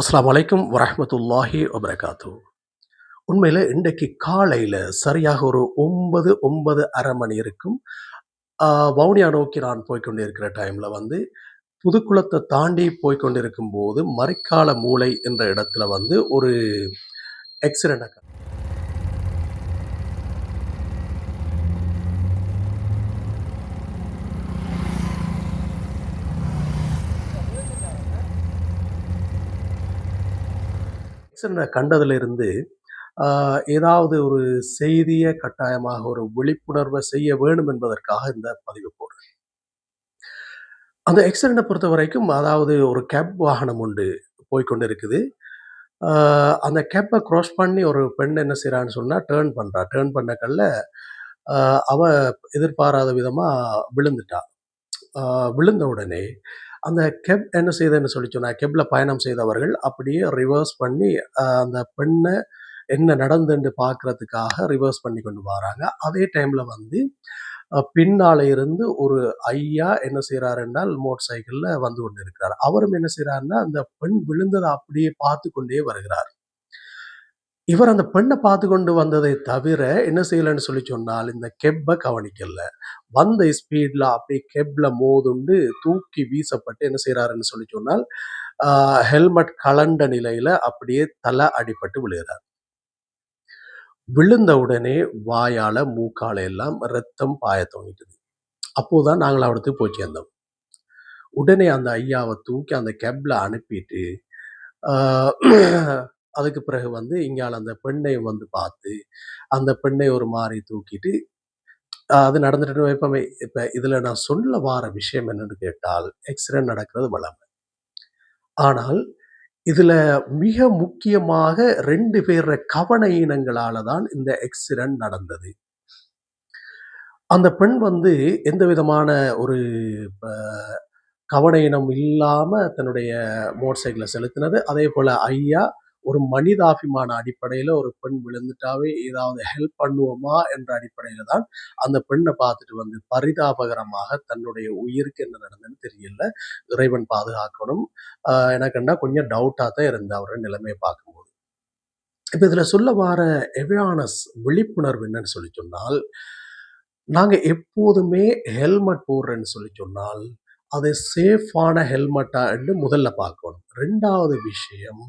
அஸ்லாம் வலைக்கம் வரமத்துல்லாஹி வபரகாத்து உண்மையில் இன்றைக்கு காலையில் சரியாக ஒரு ஒன்பது ஒன்பது அரை மணி இருக்கும். வவுனியா நோக்கி நான் போய்க்கொண்டிருக்கிற டைமில் வந்து புதுக்குளத்தை தாண்டி போய்க்கொண்டிருக்கும் போது மறைக்கால மூலை என்ற இடத்துல வந்து ஒரு ஆக்சிடென்ட் ஆக்சிடென்ட் கண்டதிலிருந்து ஆஹ், ஏதாவது ஒரு செய்தியை கட்டாயமாக ஒரு விழிப்புணர்வை செய்ய வேணும் என்பதற்காக இந்த பதிவு போடுறேன். அந்த ஆக்சிடென்ட்டை பொறுத்த வரைக்கும் அதாவது ஒரு கேப் வாகனம் உண்டு போய்க்கொண்டு இருக்குது அந்த கேப்பை க்ராஸ் பண்ணி ஒரு பெண் என்ன செய்கிறான்னு சொன்னால் டேர்ன் பண்ணுறா டேர்ன் பண்ணக்கல்ல ஆஹ், அவ எதிர்பாராத விதமாக விழுந்துட்டா. ஆஹ், விழுந்த உடனே அந்த கெப் என்ன செய்ததுன்னு சொல்லி சொன்னா கெப்ல பயணம் செய்தவர்கள் அப்படியே ரிவர்ஸ் பண்ணி அந்த பெண்ணை என்ன நடந்துன்னு பார்க்கறதுக்காக ரிவர்ஸ் பண்ணி கொண்டு வராங்க. அதே டைம்ல வந்து பின்னால் பின்னால இருந்து ஒரு ஐயா என்ன செய்யறாரு என்றால் சைக்கிளில் வந்து கொண்டு இருக்கிறார் அவரும் என்ன செய்கிறாருன்னா அந்த பெண் விழுந்ததை அப்படியே பார்த்து கொண்டே வருகிறார். இவர் அந்த பெண்ணை பார்த்து கொண்டு வந்ததை தவிர என்ன செய்யலன்னு சொல்லி சொன்னால் இந்த கெப்பை கவனிக்கல. வந்த ஸ்பீட்ல அப்படியே கெப்ல மோதுண்டு தூக்கி வீசப்பட்டு என்ன செய்யறாருன்னு சொல்லி சொன்னால் ஹெல்மெட் கலண்ட நிலையில அப்படியே தலை அடிபட்டு விழுகிறார். விழுந்த உடனே வாயால மூக்கால எல்லாம் ரத்தம் பாய துவங்கிட்டது. அப்போதான் நாங்கள் அவடத்துக்கு போய் சேர்ந்தோம். உடனே அந்த ஐயாவை தூக்கி அந்த கேப்ல அனுப்பிட்டு அதுக்கு பிறகு வந்து இங்கால அந்த பெண்ணை வந்து பார்த்து அந்த பெண்ணை ஒரு மாதிரி தூக்கிட்டு அது நடந்துட்டு எப்பவுமே இப்போ இதில் நான் சொல்ல வார விஷயம் என்னன்னு கேட்டால் ஆக்சிடென்ட் நடக்கிறது வளமை ஆனால் இதில் மிக முக்கியமாக ரெண்டு பேர கவன இனங்களால் தான் இந்த ஆக்சிடென்ட் நடந்தது. அந்த பெண் வந்து எந்த விதமான ஒரு கவன இனம் இல்லாமல் தன்னுடைய மோட்டர் சைக்கிளை செலுத்தினது. அதே போல் ஐயா ஒரு மனிதாபிமான அடிப்படையில் ஒரு பெண் விழுந்துட்டாவே ஏதாவது ஹெல்ப் பண்ணுவோமா என்ற அடிப்படையில் தான் அந்த பெண்ணை பார்த்துட்டு வந்து பரிதாபகரமாக தன்னுடைய உயிருக்கு என்ன நடந்ததுன்னு தெரியல. இறைவன் பாதுகாக்கணும். எனக்குன்னா கொஞ்சம் டவுட்டாக தான் இருந்தது அவரோட நிலைமையை பார்க்கும்போது. இப்போ இதில் சொல்ல வர அவேர்னஸ் விழிப்புணர்வு என்னன்னு சொல்லி சொன்னால் நாங்கள் எப்போதுமே ஹெல்மெட் போடுறேன்னு சொல்லி சொன்னால் அது சேஃபான ஹெல்மெட்டான்னு முதல்ல பார்க்கணும். ரெண்டாவது விஷயம்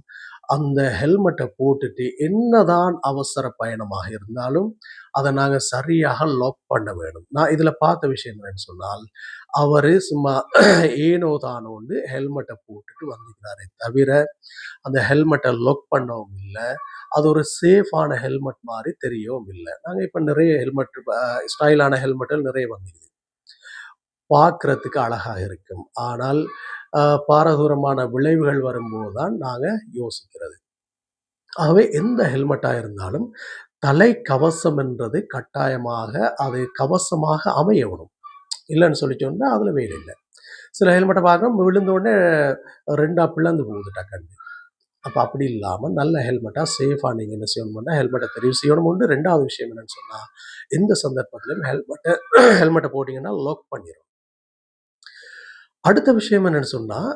அந்த ஹெல்மெட்டை போட்டுட்டு என்னதான் அவசர பயணமாக இருந்தாலும் அதை நாங்கள் சரியாக லாக் பண்ண வேணும். நான் இதில் பார்த்த விஷயம் என்னன்னு சொன்னால் அவர் சும்மா ஏனோ தானோன்னு ஹெல்மெட்டை போட்டுட்டு வந்திருக்கிறாரே தவிர அந்த ஹெல்மெட்டை லாக் பண்ணவும் இல்லை. அது ஒரு சேஃபான ஹெல்மெட் மாதிரி தெரியவும் இல்லை. நாங்கள் இப்போ நிறைய ஹெல்மெட் ஸ்டைலான ஹெல்மெட்டில் நிறைய வந்துக்குது பார்க்கறதுக்கு அழகாக இருக்கும். ஆனால் பாரதூரமான விளைவுகள் வரும்போது தான் நாங்கள் யோசிக்கிறது. ஆகவே எந்த ஹெல்மெட்டாக இருந்தாலும் தலை கவசம் என்றது கட்டாயமாக அது கவசமாக அமையணும் இல்லைன்னு சொல்லி சொன்னால் அதில் வேலை இல்லை. சில ஹெல்மெட்டை பார்க்குறோம் விழுந்த உடனே ரெண்டா பிளந்து போகுது டக்குன்னு அப்போ அப்படி இல்லாமல் நல்ல ஹெல்மெட்டாக சேஃபாக நீங்கள் என்ன செய்யணும்னா ஹெல்மெட்டை தெரிவு செய்யணும். உண்டு ரெண்டாவது விஷயம் என்னென்னு சொன்னால் எந்த சந்தர்ப்பத்திலையும் ஹெல்மெட்டை ஹெல்மெட்டை போட்டிங்கன்னா லாக் பண்ணிடும் அடுத்த விஷயம் என்னன்னு சொன்னால்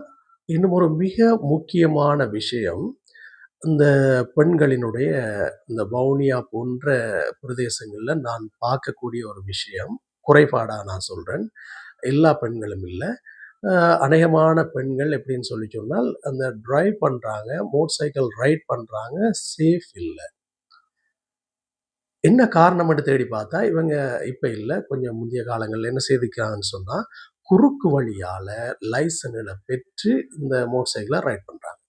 இன்னும் ஒரு மிக முக்கியமான விஷயம் இந்த பெண்களினுடைய இந்த வவுனியா போன்ற பிரதேசங்களில் நான் பார்க்கக்கூடிய ஒரு விஷயம் குறைபாடாக நான் சொல்கிறேன் எல்லா பெண்களும் இல்லை. அநேகமான பெண்கள் எப்படின்னு சொல்லி சொன்னால் அந்த டிரைவ் பண்ணுறாங்க மோட்டார் சைக்கிள் ரைட் பண்ணுறாங்க சேஃப் இல்லை. என்ன காரணம்னு தேடி பார்த்தா இவங்க இப்போ இல்லை. கொஞ்சம் முந்தைய காலங்களில் என்ன செய்திருக்காங்கன்னு சொன்னால் குறுக்கு வழியால் லைசன்ஸில் பெற்று இந்த மோட்டர் சைக்கிளை ரைட் பண்ணுறாங்க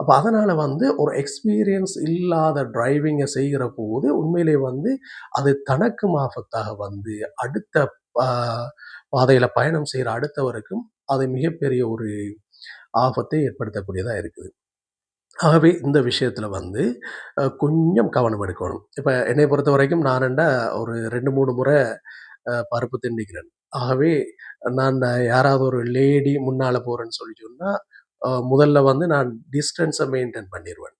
அப்போ அதனால் வந்து ஒரு எக்ஸ்பீரியன்ஸ் இல்லாத டிரைவிங்கை செய்கிற போது உண்மையிலே வந்து அது தனக்கும் ஆபத்தாக வந்து அடுத்த பாதையில் பயணம் செய்கிற அடுத்தவருக்கும் அது மிகப்பெரிய ஒரு ஆபத்தை ஏற்படுத்தக்கூடியதாக இருக்குது. ஆகவே இந்த விஷயத்தில் வந்து கொஞ்சம் கவனம் எடுக்கணும். இப்போ என்னை பொறுத்த வரைக்கும் நான் என்ன ஒரு ரெண்டு மூணு முறை பருப்பு திண்டிக்கிறேன். ஆகவே நான் யாராவது ஒரு லேடி முன்னால் போகிறேன்னு சொல்லி சொன்னால் முதல்ல வந்து நான் டிஸ்டன்ஸை மெயின்டைன் பண்ணிடுவேன்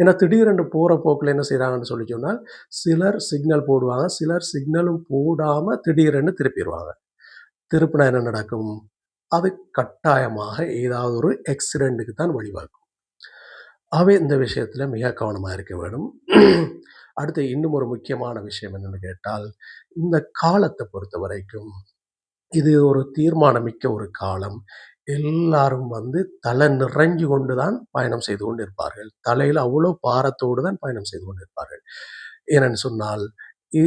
ஏன்னா திடீரென்று போகிற போக்கில் என்ன செய்கிறாங்கன்னு சொல்லி சொன்னால் சிலர் சிக்னல் போடுவாங்க. சிலர் சிக்னலும் போடாமல் திடீரென்று திருப்பிடுவாங்க. திருப்பினா என்ன நடக்கும்? அது கட்டாயமாக ஏதாவது ஒரு ஆக்சிடெண்ட்டுக்கு தான் வழிவகுக்கும். ஆகவே இந்த விஷயத்துல மிக கவனமா இருக்க வேணும். அடுத்து இன்னும் ஒரு முக்கியமான விஷயம் என்னென்னு கேட்டால், இந்த காலத்தை பொறுத்த வரைக்கும் இது ஒரு தீர்மானமிக்க ஒரு காலம். எல்லாரும் வந்து தலை நிறைஞ்சு கொண்டு தான் பயணம் செய்து கொண்டிருப்பார்கள். தலையில் அவ்வளோ பாரத்தோடு தான் பயணம் செய்து கொண்டு இருப்பார்கள் ஏனென்னு சொன்னால்,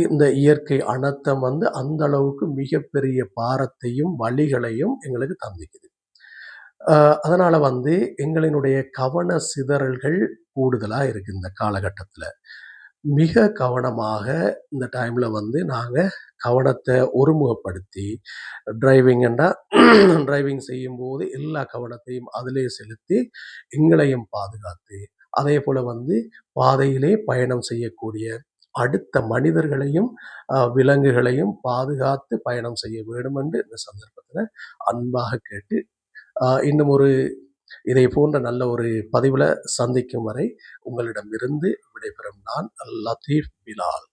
இந்த இயற்கை அனர்த்தம் வந்து அந்த அளவுக்கு மிகப்பெரிய பாரத்தையும், வலிகளையும் எங்களுக்கு தந்திக்குது. அதனால் வந்து எங்களினுடைய கவன சிதறல்கள் கூடுதலாக இருக்கு இந்த காலகட்டத்தில் மிக கவனமாக இந்த டைமில் வந்து நாங்கள் கவனத்தை ஒருமுகப்படுத்தி, டிரைவிங்கன்னா டிரைவிங் செய்யும்போது எல்லா கவனத்தையும் அதிலே செலுத்தி, எங்களையும் பாதுகாத்து, அதே போல் வந்து பாதையிலே பயணம் செய்யக்கூடிய அடுத்த மனிதர்களையும், விலங்குகளையும் பாதுகாத்து பயணம் செய்ய வேண்டும் என்று இந்த சந்தர்ப்பத்தில் அன்பாக கேட்டு, இன்னும் ஒரு இதை போன்ற நல்ல ஒரு பதிவில் சந்திக்கும் வரை உங்களிடமிருந்து விடைபெறும் நான் லத்தீஃப் பிலால்.